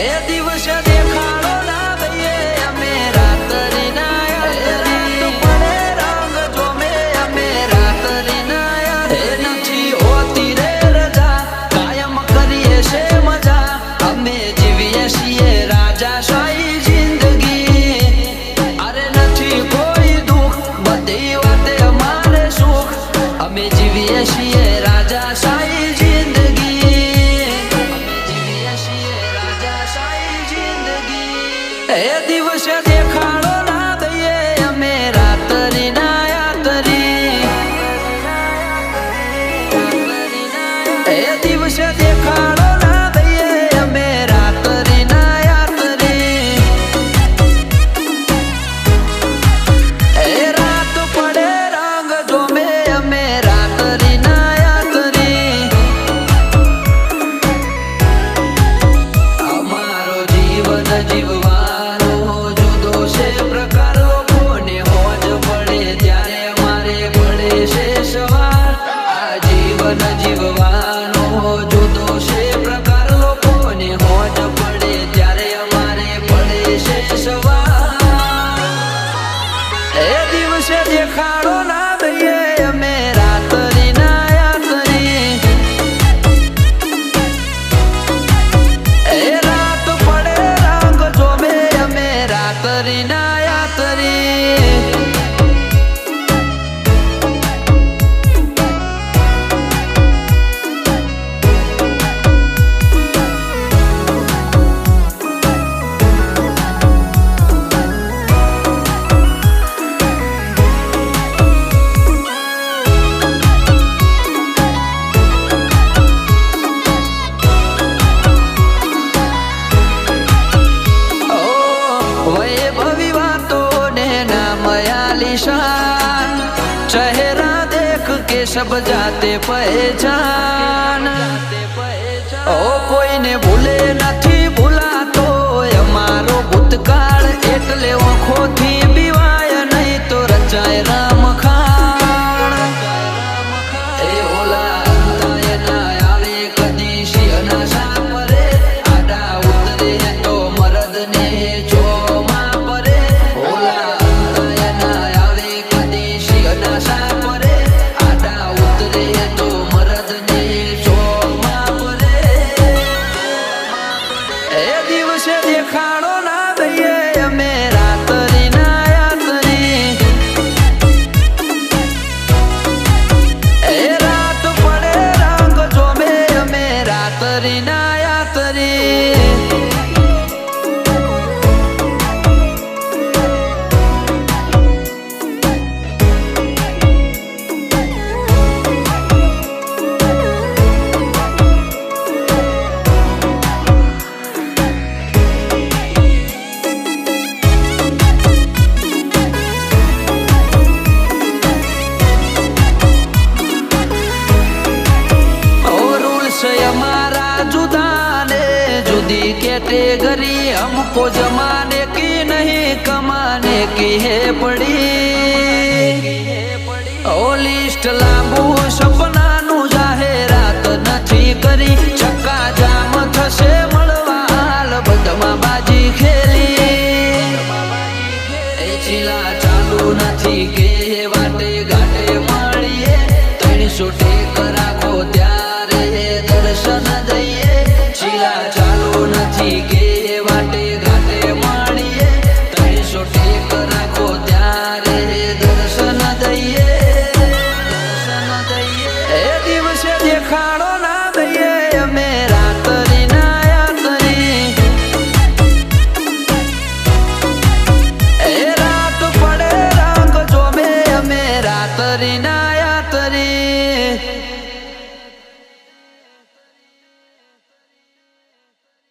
એ દિવસે દેખાડો ના દઈએ અમે રાત નથી હોતી રે રજા કાયમ કરીએ છે મજા. અમે જીવીએ છીએ રાજા શાહી જિંદગી. અરે નથી કોઈ દુઃખ બધી વાતે અમારે સુખ. અમે જીવીએ છીએ એ દિવસે દેખાડો ના દઈએ અમે રાતરી ના યાતરી એ દિવસે દિવસે આલિશાન ચહેરા દેખ કે સબ જાતે પહેચાન ઓ કોઈને ભૂલે નથી ભૂલાતો અમારો ભૂતકાળ એટલે ઓખોથી हमको जमाने की नहीं, कमाने की है पड़ी। ओ लिस्ट लांबू સપનાનું જાહેરાત નથી કરી ચક્કા જામ થશે મળવા હાલ બધમાં બાજી ખેલી ચીલા ચાલુ નથી કે વાટે ઘાટે મળીએ તણી છૂટે